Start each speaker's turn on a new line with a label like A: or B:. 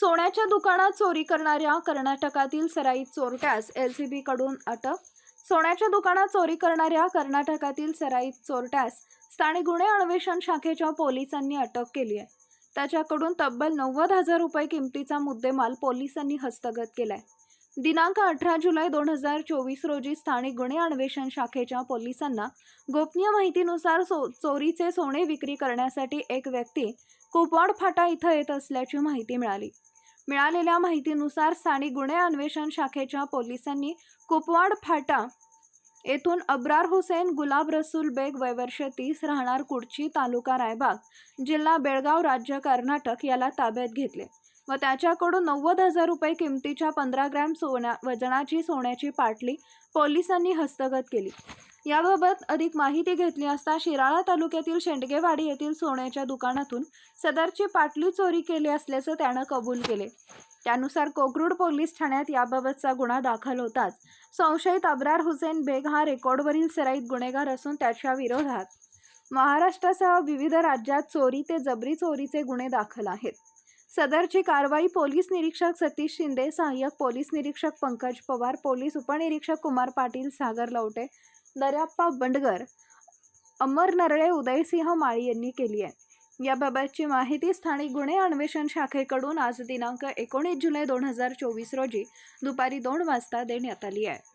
A: सोन्याच्या दुकानात चोरी करणाऱ्या कर्नाटकातील सराईत चोरट्यास एल सी बीकडून अटक सोन्याच्या दुकानात चोरी करणाऱ्या कर्नाटकातील सराईत चोरट्यास स्थानिक गुन्हे अन्वेषण शाखेच्या पोलिसांनी अटक केली आहे. त्याच्याकडून तब्बल नव्वद हजार रुपये किमतीचा मुद्देमाल पोलिसांनी हस्तगत केलाय. दिनांक अठरा जुलै दोन हजार चोवीस रोजी स्थानिक गुन्हे अन्वेषण शाखेच्या पोलिसांना गोपनीय माहितीनुसार सो चोरीचे सोने विक्री करण्यासाठी एक व्यक्ती कुपवाड फाटा इथं येत असल्याची माहिती मिळाली. मिळालेल्या माहितीनुसार स्थानिक गुन्हे अन्वेषण शाखेच्या पोलिसांनी कुपवाड फाटा येथून अब्रार हुसेन गुलाब रसूल बेग वयवर्ष तीस राहणार कुडची तालुका रायबाग जिल्हा बेळगाव राज्य कर्नाटक याला ताब्यात घेतले. व त्याच्याकडून नव्वद हजार रुपये किमतीच्या पंधरा ग्रॅम सोन्या वजनाची सोन्याची पाटली पोलिसांनी हस्तगत केली. याबाबत अधिक माहिती घेतली असता शिराळा तालुक्यातील शेंडगेवाडी येथील सोन्याच्या दुकानातून सदरची पाटली चोरी केली असल्याचं त्यानं कबूल केले. त्यानुसार कोकरूड पोलीस ठाण्यात याबाबतचा गुन्हा दाखल होताच संशयित अब्रार हुसेन बेग हा रेकॉर्डवरील सराईत गुन्हेगार असून त्याच्या विरोधात. महाराष्ट्रासह विविध राज्यात चोरी ते जबरी चोरीचे गुन्हे दाखल आहेत. सदरची कारवाई पोलीस निरीक्षक सतीश शिंदे सहाय्यक पोलीस निरीक्षक पंकज पवार पोलीस उपनिरीक्षक कुमार पाटील सागर लवटे दर्याप्पा बंडगर अमर नरळे उदयसिंह माळी यांनी केली आहे. याबाबतची माहिती स्थानिक गुन्हे अन्वेषण शाखेकडून आज दिनांक एकोणीस जुलै दोन हजार चोवीस रोजी दुपारी दोन वाजता देण्यात आली आहे.